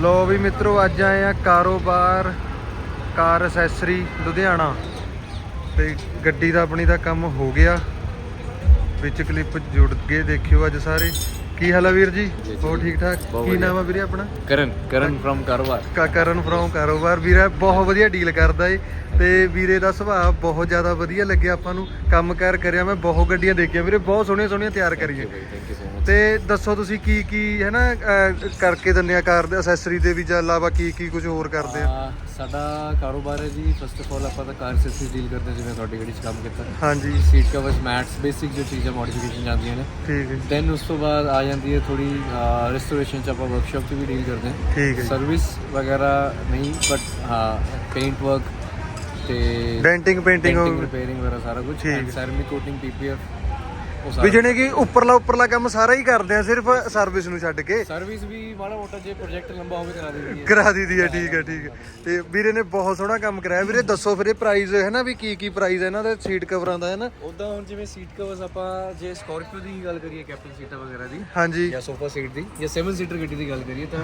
ਲੋ ਵੀ ਮਿੱਤਰੋ ਅੱਜ ਆਏ ਆ ਕਾਰੋਬਾਰ ਕਾਰ ਅਸੈਸਰੀ ਲੁਧਿਆਣਾ। ਤੇ ਗੱਡੀ ਦਾ ਆਪਣੀ ਦਾ ਕੰਮ ਹੋ ਗਿਆ। ਵਿੱਚ ਕਲਿੱਪ ਜੁੜ ਗਏ ਦੇਖਿਓ ਅੱਜ ਸਾਰੇ। ਕੀ ਹਾਲ ਆ ਵੀਰ ਜੀ? ਹੋਰ ਠੀਕ ਠਾਕ। ਬਹੁਤ ਕੀ। ਨਾਮ ਆ ਵੀਰੇ ਆਪਣਾ? ਕਰਨ ਕਰਨ ਫਰਮ ਕਾਰੋਬਾਰ। ਕਰਨ ਫਰੋਮ ਕਾਰੋਬਾਰ। ਵੀਰਾ ਬਹੁਤ ਵਧੀਆ ਡੀਲ ਕਰਦਾ ਏ। ਤੇ ਵੀਰੇ ਦਾ ਸੁਭਾਅ ਬਹੁਤ ਜ਼ਿਆਦਾ ਵਧੀਆ ਲੱਗਿਆ ਆਪਾਂ ਨੂੰ ਕੰਮਕਾਰ ਕਰਿਆ ਮੈਂ ਬਹੁਤ ਗੱਡੀਆਂ ਦੇਖੀਆਂ ਵੀਰੇ ਬਹੁਤ ਸੋਹਣੀਆਂ ਸੋਹਣੀਆਂ ਤਿਆਰ ਕਰੀਏ ਤੇ ਦੱਸੋ ਤੁਸੀਂ ਕੀ ਕੀ ਹੈ ਨਾ ਕਰਕੇ ਦਿੰਦੇ ਆ ਕਾਰ ਦੇ ਅਸੈਸਰੀ ਦੇ ਵੀ ਜਾਂ ਇਲਾਵਾ ਕੀ ਕੀ ਕੁਝ ਹੋਰ ਕਰਦੇ ਆ? ਸਾਡਾ ਕਾਰੋਬਾਰ ਹੈ ਜੀ ਫਸਟ ਆਫ ਆਲ ਆਪਾਂ ਤਾਂ ਕਾਰ ਸੈਸਰੀ ਡੀਲ ਕਰਦੇ ਜਿਵੇਂ ਤੁਹਾਡੀ ਗੱਡੀ 'ਚ ਕੰਮ ਕੀਤਾ। ਹਾਂਜੀ। ਸੀਟ ਕਵਰਸ ਮੈਟਸ ਬੇਸਿਕ ਜੋ ਚੀਜ਼ਾਂ ਮੋਡੀਫਿਕੇਸ਼ਨ ਜਾਂਦੀਆਂ ਨੇ। ਠੀਕ ਹੈ ਦੈਨ ਉਸ ਤੋਂ ਬਾਅਦ ਆ ਜਾਂਦੀ ਹੈ ਥੋੜੀ ਰੈਸਟੋਰੇਸ਼ਨ ਚ ਆਪਾਂ ਵਰਕਸ਼ਾਪ 'ਚ ਵੀ ਡੀਲ ਕਰਦੇ ਹਾਂ ਠੀਕ ਹੈ। ਸਰਵਿਸ ਵਗੈਰਾ ਨਹੀਂ ਬਟ ਹਾਂ ਪੇਂਟ ਵਰਕ ਤੇ ਡੈਂਟਿੰਗ ਪੇਂਟਿੰਗ ਰਿਪੇਅਰਿੰਗ ਵਗੈਰਾ ਸਾਰਾ ਕੁਝ ਠੀਕ। ਸੈਰਮਿਕ ਕੋਟਿੰਗ ਪੀਪੀਐਫ ਉਹ ਵੀ ਸਾਰਾ ਜਣੇ ਕਿ ਉੱਪਰਲਾ ਉੱਪਰਲਾ ਕੰਮ ਸਾਰਾ ਹੀ ਕਰਦੇ ਆ ਸਿਰਫ ਸਰਵਿਸ ਨੂੰ ਛੱਡ ਕੇ। ਸਰਵਿਸ ਵੀ ਮਾੜਾ ਮੋਟਾ ਜੇ ਪ੍ਰੋਜੈਕਟ ਲੰਬਾ ਹੋਵੇ ਕਰਾ ਦਿੰਦੀ ਹੈ। ਕਰਾ ਦਿੱਤੀ ਹੈ ਠੀਕ ਹੈ ਠੀਕ ਹੈ। ਤੇ ਵੀਰੇ ਨੇ ਬਹੁਤ ਸੋਹਣਾ ਕੰਮ ਕਰਾਇਆ। ਵੀਰੇ ਦੱਸੋ ਫਿਰ ਇਹ ਪ੍ਰਾਈਸ ਹੈ ਨਾ ਵੀ ਕੀ ਕੀ ਪ੍ਰਾਈਸ ਹੈ ਇਹਨਾਂ ਦਾ ਸੀਟ ਕਵਰਾਂ ਦਾ ਹੈ ਨਾ? ਉਦਾਂ ਹੁਣ ਜਿਵੇਂ ਸੀਟ ਕਵਰਸ ਆਪਾਂ ਜੇ ਸਕਾਰਪੀਓ ਦੀ ਗੱਲ ਕਰੀਏ ਕੈਪਟਨ ਸੀਟਾਂ ਵਗੈਰਾ ਦੀ ਹਾਂਜੀ। ਜਾਂ ਸੋਫਾ ਸੀਟ ਦੀ ਜਾਂ 7 ਸੀਟਰ ਗੱਡੀ ਦੀ ਗੱਲ ਕਰੀਏ ਤਾਂ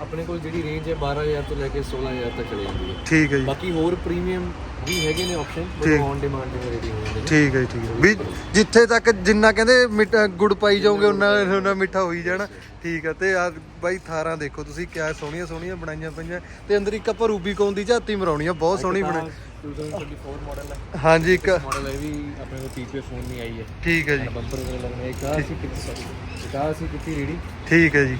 ਆਪਣੇ ਕੋਲ ਜਿਹੜੀ ਰੇਂਜ ਹੈ 12000 ਤੋਂ ਲੈ ਕੇ 16000 ਤੱਕ ਚਲੀ ਜਾਂਦੀ ਹੈ। ਠੀਕ ਹੈ ਜੀ। ਬਾਕੀ ਹੋਰ ਪ੍ਰੀਮੀਅਮ ਵੀ ਹੈਗੇ ਨੇ ਆਪਸ਼ਨ ਠੀਕ। ਔਨ ਡਿਮਾਂਡ ਦੇ ਰੈਡੀ ਹੋ ਜਾਂਦੇ ਨੇ। ਠੀਕ ਹੈ ਜੀ, ਠੀਕ ਹੈ। ਵੀ ਜਿੱਥੇ ਤੱਕ ਜਿੰਨਾ ਕਹਿੰਦੇ ਮਿੱਠਾ ਗੁੜ ਪਾਈ ਜਾਓਗੇ ਉਹਨਾਂ ਉਹਨਾਂ ਮਿੱਠਾ ਹੋਈ ਜਾਣਾ। ਠੀਕ ਹੈ ਤੇ ਆ ਬਾਈ ਥਾਰਾਂ ਦੇਖੋ ਤੁਸੀਂ ਕਿਆ ਸੋਹਣੀਆਂ ਸੋਹਣੀਆਂ ਬਣਾਈਆਂ ਪਈਆਂ। ਤੇ ਅੰਦਰ ਇੱਕ ਆਪਾਂ ਰੂਬੀਕੌਨ ਦੀ ਝਾਤੀ ਮਰਾਉਣੀ ਆ ਬਹੁਤ ਸੋਹਣੀ ਬਣਾਈ 2024 ਮਾਡਲ ਹੈ ਹਾਂਜੀ ਇੱਕ ਮਾਡਲ ਹੈ ਵੀ ਆਪਣੇ ਕੋਲ ਪੀਪੀਐਫ ਫੋਨ ਨਹੀਂ ਆਈ ਹੈ। ਠੀਕ ਹੈ ਜੀ। ਬੰਪਰ ਵਗੈਰਾ ਲੱਗਣਾ ਇੱਕ ਆ ਸੀ ਕਿੱਥੇ ਸੌਰੀ ਇੱਕ ਆ ਸੀ ਕਿੱਥੇ ਰੇੜੀ। ਠੀਕ ਹੈ ਜੀ।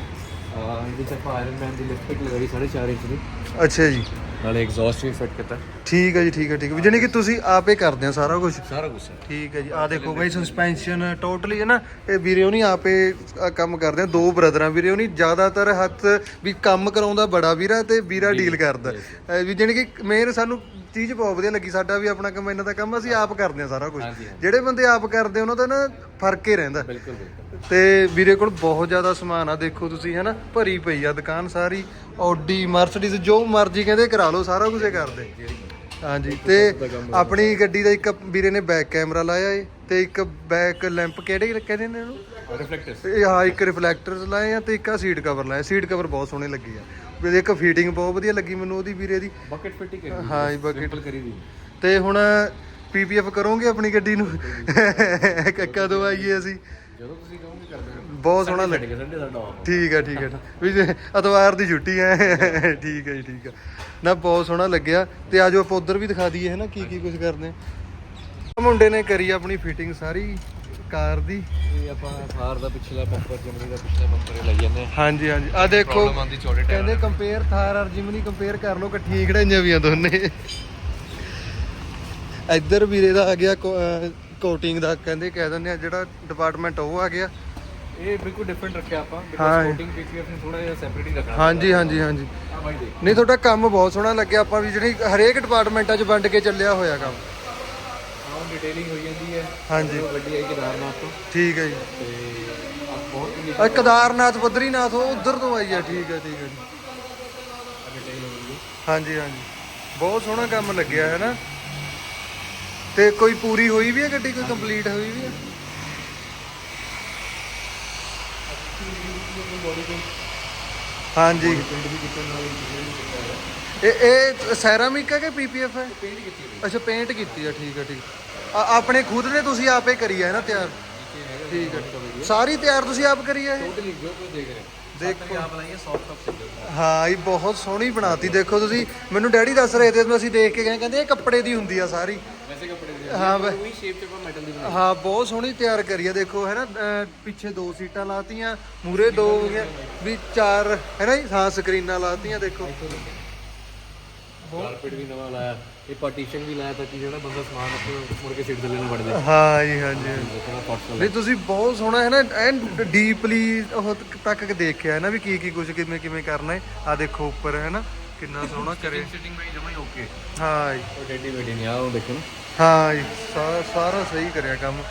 ਆ ਇਹਦੇ ਚ ਆਪਾਂ ਆਇਰਨ ਮੈਨ ਦੀ ਲਿਫਟ ਲਗਾਈ 4.5 ਇੰਚ ਦੀ। ਅੱਛਾ ਜੀ। ਨਾਲੇ ਐਗਜ਼ੌਸਟ ਵੀ ਫਿੱਟ ਕੀਤਾ। ਠੀਕ ਹੈ ਜੀ ਠੀਕ ਹੈ ਠੀਕ ਹੈ। ਵੀ ਜਾਣੀ ਕਿ ਤੁਸੀਂ ਆਪੇ ਕਰਦੇ ਆ ਸਾਰਾ ਕੁਝ ਸਾਰਾ ਕੁਝ ਹੈ। ਠੀਕ ਹੈ ਜੀ। ਆ ਦੇਖੋ ਬਈ ਸਸਪੈਂਸ਼ਨ ਟੋਟਲੀ ਹੈ ਨਾ ਇਹ ਵੀਰੇ ਉਹਨੀ ਆਪੇ ਆਹ ਕੰਮ ਕਰਦੇ ਆ ਦੋ ਬ੍ਰਦਰਾਂ ਵੀਰੇ ਉਹਨੀ ਜ਼ਿਆਦਾਤਰ ਹੱਥ ਵੀ ਕੰਮ ਕਰਾਉਂਦਾ ਬੜਾ ਵੀਰਾ ਤੇ ਵੀਰਾ ਡੀਲ ਕਰਦਾ। ਵੀ ਜਾਣੀ ਕਿ ਮੇਨ ਸਾਨੂੰ ਚੀਜ਼ ਬਹੁਤ ਵਧੀਆ ਲੱਗੀ ਸਾਡਾ ਵੀ ਆਪਣਾ ਕੰਮ ਇਹਨਾਂ ਦਾ ਕੰਮ ਅਸੀਂ ਆਪ ਕਰਦੇ ਆ ਸਾਰਾ ਕੁਝ ਹਾਂਜੀ, ਹਾਂਜੀ। ਜਿਹੜੇ ਬੰਦੇ ਆਪ ਕਰਦੇ ਉਹਨਾਂ ਦਾ ਨਾ ਫ਼ਰਕ ਹੀ ਰਹਿੰਦਾ। ਬਿਲਕੁਲ ਬਿਲਕੁਲ। ਤੇ ਵੀਰੇ ਕੋਲ ਬਹੁਤ ਜ਼ਿਆਦਾ ਸਮਾਨ ਆ ਦੇਖੋ ਤੁਸੀਂ ਹਨਾ ਭਰੀ ਪਈ ਆ ਦੁਕਾਨ ਸਾਰੀ। ਆਡੀ ਮਰਸੀਡੀਜ਼ ਜੋ ਮਰਜ਼ੀ ਕਹਿੰਦੇ ਕਰਾ ਲਓ ਸਾਰਾ ਕੁਝ ਇਹ ਕਰਦੇ। ਹਾਂਜੀ ਤੇ ਆਪਣੀ ਗੱਡੀ ਦਾ ਇੱਕ ਵੀਰੇ ਨੇ ਬੈਕ ਕੈਮਰਾ ਲਾਇਆ ਏ ਤੇ ਇੱਕ ਬੈਕ ਲੈਂਪ ਕਿਹੜੇ ਕਹਿੰਦੇ ਨੇ ਇਹਨੂੰ? ਰਿਫਲੈਕਟਰਸ ਇਹ ਹਾਂ ਇੱਕ ਰਿਫਲੈਕਟਰਸ ਲਾਏ ਆ ਤੇ ਇੱਕ ਆ ਸੀਟ ਕਵਰ ਲਾਇਆ। ਸੀਟ ਕਵਰ ਬਹੁਤ ਸੋਹਣੇ ਲੱਗੇ ਆ। ਵੀ ਇੱਕ ਫੀਟਿੰਗ ਬਹੁਤ ਵਧੀਆ ਲੱਗੀ ਮੈਨੂੰ ਉਹਦੀ ਵੀਰੇ ਦੀ। ਬਕਟ ਫਿੱਟ ਹੀ। ਕਰੀ ਹਾਂ ਜੀ, ਸਿੰਪਲ ਕਰੀ ਦੀ। ਤੇ ਹੁਣ ਪੀਪੀਐਫ ਕਰੋਗੇ ਆਪਣੀ ਗੱਡੀ ਨੂੰ? ਕਦੋਂ ਆਈਏ ਅਸੀਂ? ਜਦੋਂ ਤੁਸੀਂ ਕਹੋਗੇ ਕਰ ਦੇਣਾ ਬਹੁਤ ਸੋਹਣਾ ਲੱਗ ਸੰਡੇ ਸੰਡੇ ਸਾਡਾ ਆਫ ਠੀਕ ਹੈ ਠੀਕ ਹੈ। ਵੀ ਜੇ ਐਤਵਾਰ ਦੀ ਛੁੱਟੀ ਹੈ। ਠੀਕ ਹੈ ਜੀ ਠੀਕ ਹੈ। ਨਾ ਬਹੁਤ ਸੋਹਣਾ ਲੱਗਿਆ। ਤੇ ਆਜੋ ਆਪਾਂ ਉਧਰ ਵੀ ਦਿਖਾ ਦਈਏ ਹੈ ਨਾ ਕੀ ਕੀ ਕੁਝ ਕਰਦੇ ਆ ਮੁੰਡੇ ਨੇ ਕਰੀ ਆਪਣੀ ਫਿਟਿੰਗ ਸਾਰੀ ਕਾਰ ਦੀ। ਇਹ ਆਪਾਂ ਥਾਰ ਦਾ ਪਿਛਲਾ ਬੰਪਰ ਜਮਨੀ ਦਾ ਪਿਛਲਾ ਬੰਪਰ ਇਹ ਲਈ ਜਾਂਦੇ ਹਾਂ। ਹਾਂਜੀ ਹਾਂਜੀ। ਆ ਦੇਖੋ ਕਹਿੰਦੇ ਕੰਪੇਅਰ ਥਾਰ ਔਰ ਜਿਮਨੀ ਕੰਪੇਅਰ ਕਰ ਲਓ ਇਕੱਠੀਆਂ ਖੜਾਈਆਂ ਵੀਆਂ ਦੋਨੇ। ਇੱਧਰ ਵੀਰੇ ਦਾ ਆ ਗਿਆ ਕੋਟਿੰਗ ਦਾ ਕਹਿੰਦੇ ਕਹਿ ਦਿੰਦੇ ਆ ਜਿਹੜਾ ਡਿਪਾਰਟਮੈਂਟ ਉਹ ਆ ਗਿਆ। ਇਹ ਬਿਲਕੁਲ ਡਿਫਰੈਂਟ ਰੱਖਿਆ ਆਪਾਂ ਹਾਂ। ਬਿਕਾਜ਼ ਕੋਟਿੰਗ ਪੀਪੀਐਫ ਨੂੰ ਥੋੜਾ ਜਿਹਾ ਸੈਪਰੇਟ ਹੀ ਰੱਖਣਾ। ਹਾਂਜੀ ਹਾਂਜੀ ਹਾਂਜੀ। ਆ ਬਾਈ ਦੇਖ। ਨਹੀਂ ਤੁਹਾਡਾ ਕੰਮ ਬਹੁਤ ਸੋਹਣਾ ਲੱਗਿਆ ਆਪਾਂ ਵੀ ਜਿਹੜੀ ਹਰੇਕ ਡਿਪਾਰਟਮੈਂਟਾਂ 'ਚ ਵੰਡ ਕੇ ਚੱਲਿਆ ਹੋਇਆ ਕੰਮ। ਆਹ ਡਿਟੇਲਿੰਗ ਹੋਈ ਜਾਂਦੀ ਹੈ। ਹਾਂਜੀ। ਗੱਡੀ ਆਈ ਕੇਦਾਰਨਾਥ ਤੋਂ। ਠੀਕ ਹੈ ਜੀ। ਤੇ ਆ ਬਹੁਤ ਹੀ ਆ ਕਦਾਰਨਾਥ ਬਦਰੀਨਾਥ ਉਹ ਉਧਰ ਤੋਂ ਆਈ ਆ ਠੀਕ ਹੈ ਠੀਕ ਹੈ ਜੀ। ਹਾਂਜੀ ਹਾਂਜੀ। ਬਹੁਤ ਸੋਹਣਾ ਕੰਮ ਲੱਗਿਆ ਹੈ ਨਾ? ਤੇ ਕੋਈ ਪੂਰੀ ਹੋਈ ਵੀ ਹੈ ਗੱਡੀ, ਕੋਈ ਕੰਪਲੀਟ ਹੋਈ ਵੀ ਹੈ? ਹਾਂਜੀ। ਇਹ ਇਹ ਸੈਰਾਮਿਕ ਹੈ ਕਿ ਪੀਪੀਐਫ ਹੈ ਪੇਂਟ ਕੀਤੀ ਹੋਈ ਅੱਛਾ ਪੇਂਟ ਕੀਤੀ ਆ ਠੀਕ ਹੈ, ਠੀਕ। ਆ, ਆਪਣੇ ਖੁਦ ਨੇ ਤੁਸੀਂ ਆਪੇ ਕਰੀ ਹੈ ਨਾ ਤਿਆਰ? ਠੀਕ ਹੈ। ਸਾਰੀ ਤਿਆਰ ਤੁਸੀਂ ਆਪ ਕਰੀ ਹੈ ਟੋਟਲੀ ਜੋ ਕੋਈ ਦੇਖ ਰਿਹਾ ਦੇਖੋ। ਆਪ ਲਾਈਏ ਸੌਫਟ ਟੌਪ ਸਿੱਧਾ ਹਾਂ ਇਹ ਬਹੁਤ ਸੋਹਣੀ ਬਣਾਤੀ। ਦੇਖੋ ਤੁਸੀਂ ਮੈਨੂੰ ਡੈਡੀ ਦੱਸ ਰਹੇ ਤੇ ਅਸੀਂ ਦੇਖ ਕੇ ਗਏ ਕਹਿੰਦੇ ਇਹ ਕੱਪੜੇ ਦੀ ਹੁੰਦੀ ਆ ਸਾਰੀ। ਵੈਸੇ ਕੱਪੜੇ ਦੇ ਹਾਂ ਬਈ। ਉਹੀ ਸ਼ੇਪ ਤੇ ਆਪਾਂ ਮੈਟਲ ਦੀ ਬਣਾਈ। ਹਾਂ ਬਹੁਤ ਸੋਹਣੀ ਤਿਆਰ ਕਰੀ ਆ ਦੇਖੋ ਹੈ ਨਾ ਪਿੱਛੇ ਦੋ ਸੀਟਾਂ ਲਾਤੀਆਂ ਮੂਰੇ ਦੋ ਹੋ ਗਈਆਂ ਵੀ ਚਾਰ ਹੈ ਨਾ ਜੀ? ਹਾਂ ਸਕਰੀਨਾਂ ਲਾਤੀਆਂ ਦੇਖੋ। ਕਾਰਪੇਟ ਵੀ ਨਵਾਂ ਲਾਇਆ ਇਹ ਪਾਰਟੀਸ਼ਨ ਵੀ ਲਾਇਆ ਤਾਂ ਕਿ ਜਿਹੜਾ ਬੰਦਾ ਸਮਾਨ ਉੱਤੇ ਮੁੜ ਕੇ ਸੀਟ ਥੱਲੇ ਨਾ ਵੜ ਜਾਏ। ਹਾਂ ਜੀ ਹਾਂਜੀ ਹਾਂਜੀ। ਦੇਖਣਾ ਥੌਟਫੁਲ ਨਹੀਂ ਤੁਸੀਂ ਬਹੁਤ ਸੋਹਣਾ ਹੈ ਨਾ ਐਨ ਡੀਪਲੀ ਉਹ ਤੱਕ ਦੇਖਿਆ ਹੈ ਨਾ ਵੀ ਕੀ ਕੀ ਕੁਝ ਕਿਵੇਂ ਕਿਵੇਂ ਕਰਨਾ ਹੈ। ਆ ਦੇਖੋ ਉੱਪਰ ਹੈ ਨਾ ਕਿੰਨਾ ਸੋਹਣਾ ਕਰੇ। ਸਿਟਿੰਗ ਵੀ ਜਮਾ ਹੀ ਓਕੇ ਹਾਂ ਜੀ। ਉਹ ਡੈਡੀ ਬੈਡੀ ਨਹੀਂ ਆ ਉਹ ਦੇਖੋ ਨਾ। ਹਾਂ ਜੀ ਸਾਰਾ ਸਾਰਾ ਸਹੀ ਕਰਿਆ ਕੰਮ।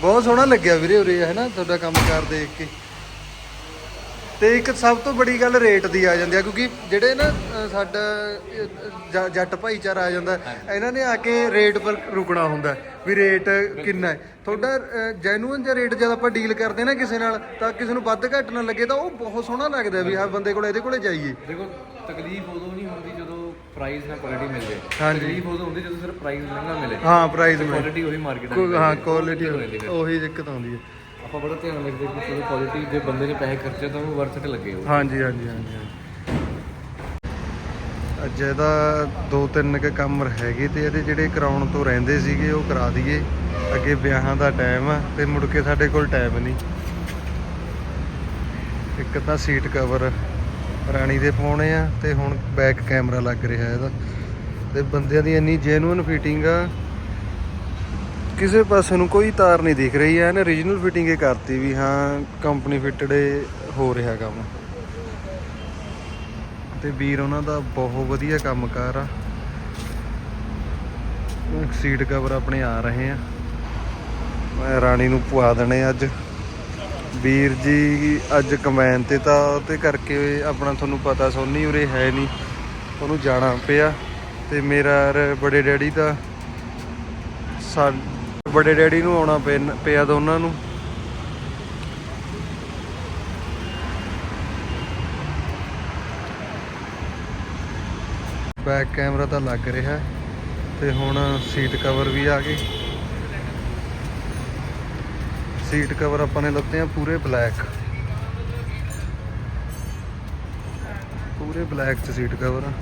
ਬਹੁਤ ਸੋਹਣਾ ਲੱਗਿਆ ਵੀਰੇ ਉਰੇ ਹੈ ਨਾ ਤੁਹਾਡਾ ਕੰਮ ਕਰ ਦੇਖ ਕੇ। ਤੇ ਇੱਕ ਸਭ ਤੋਂ ਬੜੀ ਗੱਲ ਰੇਟ ਦੀ ਆ ਜਾਂਦੀ ਆ ਕਿਉਂਕਿ ਜਿਹੜੇ ਨਾ ਅ, ਸਾਡਾ ਅ, ਜ- ਜੱਟ ਭਾਈਚਾਰਾ ਆ ਜਾਂਦਾ ਇਹਨਾਂ ਨੇ ਆ ਕੇ ਰੇਟ ਪਰ ਰੁਕਣਾ ਹੁੰਦਾ ਵੀ ਰੇਟ ਕਿੰਨਾ ਹੈ। ਤੁਹਾਡਾ ਜੈਨੂਇਨ ਜਿਹਾ ਰੇਟ ਜਦ ਆਪਾਂ ਡੀਲ ਕਰਦੇ ਨਾ ਕਿਸੇ ਨਾਲ ਤਾਂ ਕਿਸੇ ਨੂੰ ਵੱਧ ਘੱਟ ਨਾ ਲੱਗੇ ਤਾਂ ਉਹ ਬਹੁਤ ਸੋਹਣਾ ਲੱਗਦਾ ਵੀ ਹਾਂ ਬੰਦੇ ਕੋਲ ਇਹਦੇ ਕੋਲੇ ਜਾਈਏ। ਦੇਖੋ ਤਕਲੀਫ ਉਦੋਂ ਨਹੀਂ ਹੁੰਦੀ ਜਦੋਂ ਪ੍ਰਾਈਸ ਨਾਲ ਕੁਆਲਿਟੀ ਮਿਲ ਜਾਏ। ਹਾਂਜੀ। ਤਕਲੀਫ ਉਦੋਂ ਹੁੰਦੀ ਜਦੋਂ ਸਿਰਫ ਪ੍ਰਾਈਸ ਮਹਿੰਗਾ ਮਿਲੇ। ਹਾਂ ਪ੍ਰਾਈਸ ਮੈਂ ਕੁਆਲਿਟੀ ਉਹੀ ਮਾਰਕੀਟ ਹਾਂ ਕੁਆਲਿਟੀ ਉਹੀ ਦਿੱਕਤ ਆਉਂਦੀ ਹੈ। ਆਪਾਂ ਬੜਾ ਧਿਆਨ ਰੱਖਦੇ ਕਿ ਚਲੋ ਕੁਆਲਿਟੀ ਜੇ ਬੰਦੇ ਨੇ ਪੈਸੇ ਖਰਚੇ ਤਾਂ ਉਹ ਵਰਥ ਲੱਗੇ ਉਹ। ਹਾਂਜੀ ਹਾਂਜੀ ਹਾਂਜੀ। ਅੱਜ ਇਹਦਾ ਦੋ ਤਿੰਨ ਕ ਕੰਮ ਹੈਗੇ ਤੇ ਇਹਦੇ ਜਿਹੜੇ ਕਰਾਉਣ ਤੋਂ ਰਹਿੰਦੇ ਸੀਗੇ, ਉਹ ਕਰਾ ਦਈਏ। ਅੱਗੇ ਵਿਆਹਾਂ ਦਾ ਟਾਈਮ ਆ ਤੇ ਮੁੜ ਕੇ ਸਾਡੇ ਕੋਲ ਟਾਈਮ ਨਹੀਂ। ਇੱਕ ਤਾਂ ਸੀਟ ਕਵਰ ਰਾਣੀ ਦੇ ਪਾਉਣੇ ਆ ਤੇ ਹੁਣ ਬੈਕ ਕੈਮਰਾ ਲੱਗ ਰਿਹਾ ਇਹਦਾ। ਤੇ ਬੰਦਿਆਂ ਦੀ ਇੰਨੀ ਜੈਨੂਇਨ ਫਿਟਿੰਗ ਆ ਕਿਸੇ ਪਾਸੇ ਨੂੰ ਕੋਈ ਤਾਰ ਨਹੀਂ ਦਿਖ ਰਹੀ ਹੈ ਇਹਨੇ origignal ਫਿਟਿੰਗ ਹੀ ਕਰਤੀ ਵੀ ਹਾਂ ਕੰਪਨੀ ਫਿਟਡ ਹੋ ਰਿਹਾ ਕੰਮ। ਤੇ ਵੀਰ ਉਹਨਾਂ ਦਾ ਬਹੁਤ ਵਧੀਆ ਕੰਮ ਕੰਮਕਾਰ ਆ। ਸੀਟ ਕਵਰ ਆਪਣੇ ਆ ਰਹੇ ਆ। ਮੈਂ ਰਾਣੀ ਨੂੰ ਪਵਾ ਦੇਣੇ ਅੱਜ। ਵੀਰ ਜੀ ਅੱਜ ਕਮੈਨ ਤੇ ਤਾਂ ਉਹਤੇ ਕਰਕੇ ਆਪਣਾ ਤੁਹਾਨੂੰ ਪਤਾ ਸੋਨੀ ਉਰੇ ਹੈ ਨਹੀਂ। ਉਹਨੂੰ ਜਾਣਾ ਪਿਆ। ਤੇ ਮੇਰਾ ਬੜੇ ਡੈਡੀ ਦਾ। ਸਾ ਬੜੇ ਡੈਡੀ ਨੂੰ ਆਉਣਾ ਪੈਨ- ਪਿਆ ਦੋਨਾਂ ਨੂੰ। ਬੈਕ ਕੈਮਰਾ ਤਾਂ ਲੱਗ ਰਿਹਾ ਤੇ ਹੁਣ ਸੀਟ ਕਵਰ ਵੀ ਆ ਗਈ। ਸੀਟ ਕਵਰ ਆਪਾਂ ਨੇ ਲੱਤੇ ਆ ਪੂਰੇ ਬਲੈਕ ਪੂਰੇ ਬਲੈਕ ਚ ਸੀਟ ਕਵਰ ਆ।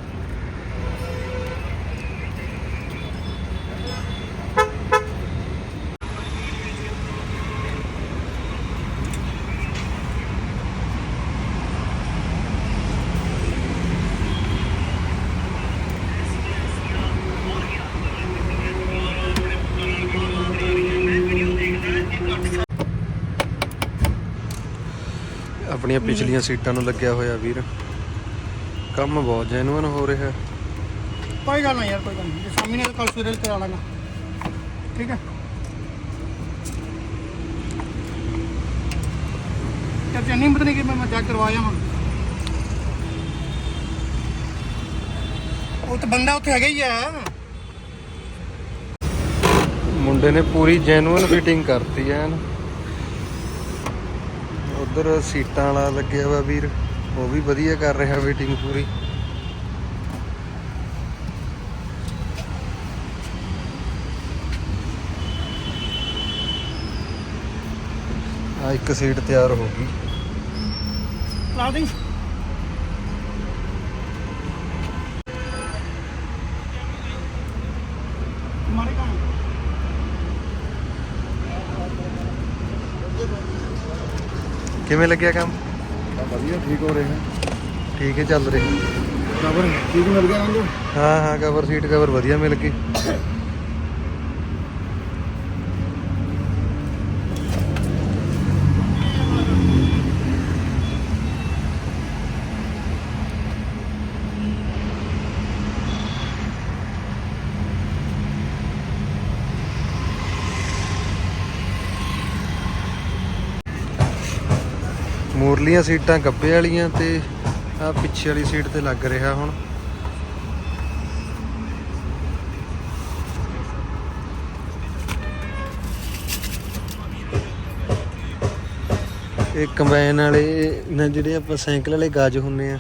ਆਪਣੀਆਂ ਪਿਛਲੀਆਂ ਸੀਟਾਂ ਨੂੰ ਲੱਗਿਆ ਹੋਇਆ ਵੀਰ। ਕੰਮ ਬਹੁਤ ਜੈਨੂਇਨ ਹੋ ਰਿਹਾ। ਕੋਈ ਗੱਲ ਨਹੀਂ ਯਾਰ ਕੋਈ ਗੱਲ ਨਹੀਂ। ਸ਼ਾਮੀ ਨੇ ਕੱਲ ਸਵੇਰੇ ਕਰਾ ਲਾਂਗਾ। ਠੀਕ ਹੈ? ਤੇ ਪਤਾ ਨਹੀਂ ਕਿ ਮੈਂ ਮੈਂ ਚੈੱਕ ਕਰਵਾਇਆ ਹਾਂ ਉਹ ਤਾਂ ਬੰਦਾ ਉੱਥੇ ਹੈਗਾ ਹੀ ਆ। ਮੁੰਡੇ ਨੇ ਪੂਰੀ ਜੈਨੂਇਨ ਫਿਟਿੰਗ ਕਰਤੀ ਐਨ। ਉਧਰ ਸੀਟਾਂ ਵਾਲਾ ਲੱਗਿਆ ਹੋਇਆ ਵੀਰ, ਉਹ ਵੀ ਵਧੀਆ ਕਰ ਰਿਹਾ ਵੇਟਿੰਗ ਪੂਰੀ। ਆ ਇੱਕ ਸੀਟ ਤਿਆਰ ਹੋ ਗਈ। ਲਾ ਦੇ ਕਿਵੇਂ ਲੱਗਿਆ ਕੰਮ? ਵਧੀਆ ਠੀਕ ਹੋ ਰਿਹਾ। ਠੀਕ ਹੈ ਚੱਲ ਰਿਹਾ। ਕਵਰ ਠੀਕ ਮਿਲ ਗਿਆ ਨਾ ਹਾਂ ਹਾਂ ਕਵਰ ਸੀਟ ਕਵਰ ਵਧੀਆ ਮਿਲ ਗਈ। ਮੂਰਲੀਆਂ ਸੀਟਾਂ, ਗੱਬੇ ਵਾਲੀਆਂ ਤੇ ਆ ਪਿੱਛੇ ਵਾਲੀ ਸੀਟ ਤੇ ਲੱਗ ਰਿਹਾ ਹੁਣ। ਇਹ ਕੰਬਾਈਨ ਵਾਲੇ ਨਾ ਜਿਹੜੇ ਆਪਾਂ ਸਾਈਕਲ ਵਾਲੇ ਗਾਜ ਹੁੰਨੇ ਆ,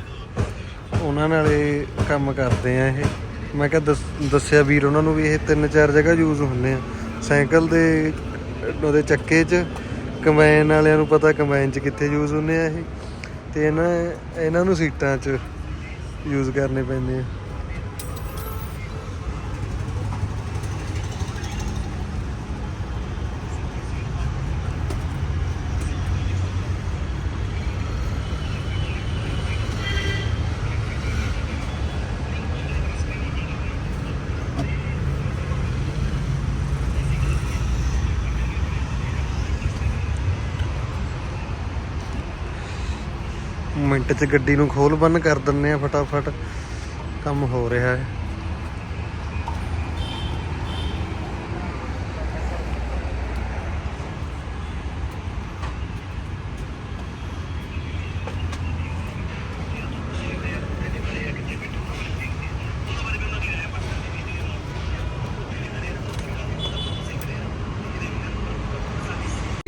ਉਹਨਾਂ ਨਾਲ ਇਹ ਕੰਮ ਕਰਦੇ ਆ ਇਹ। ਮੈਂ ਕਿਹਾ ਦੱਸ- ਦੱਸਿਆ ਵੀਰ ਉਹਨਾਂ ਨੂੰ ਵੀ ਇਹ ਤਿੰਨ ਚਾਰ ਜਗ੍ਹਾ ਯੂਜ਼ ਹੁੰਦੇ ਆ। ਸਾਈਕਲ ਦੇ, ਉਹਦੇ ਚੱਕੇ 'ਚ ਕੰਬਾਈਨ ਵਾਲਿਆਂ ਨੂੰ ਪਤਾ ਕੰਬਾਈਨ 'ਚ ਕਿੱਥੇ ਯੂਜ਼ ਹੁੰਦੇ ਆ ਇਹ। ਤੇ ਇਹਨਾਂ ਇਹਨਾਂ ਨੂੰ ਸੀਟਾਂ 'ਚ ਯੂਜ਼ ਕਰਨੇ ਪੈਂਦੇ ਆ। ਮਿੰਟ 'ਚ ਗੱਡੀ ਨੂੰ ਖੋਲ ਬੰਨ ਕਰ ਦਿੰਨੇ ਆ ਫਟਾਫਟ। ਕੰਮ ਹੋ ਰਿਹਾ ਹੈ।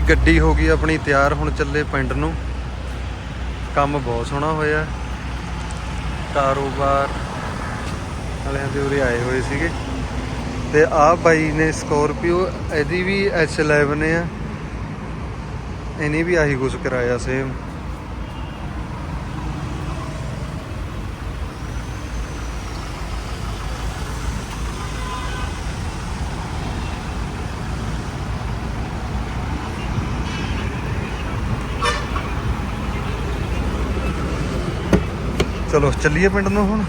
ਗੱਡੀ ਹੋ ਗਈ ਆਪਣੀ ਤਿਆਰ, ਹੁਣ ਚੱਲੇ ਪਿੰਡ ਨੂੰ। ਕੰਮ ਬਹੁਤ ਸੋਹਣਾ ਹੋਇਆ। ਕਾਰੋਬਾਰ ਵਾਲਿਆਂ ਦੇ ਉਰੇ ਆਏ ਹੋਏ ਸੀਗੇ। ਤੇ ਆਹ ਬਾਈ ਨੇ ਸਕੋਰਪੀਓ, ਇਹਦੀ ਵੀ H11 ਆ। ਇਹਨੇ ਵੀ ਆਹੀ ਕੁਛ ਕਰਾਇਆ ਸੇਮ ਚਲੋ ਚੱਲੀਏ ਪਿੰਡ ਨੂੰ ਹੁਣ।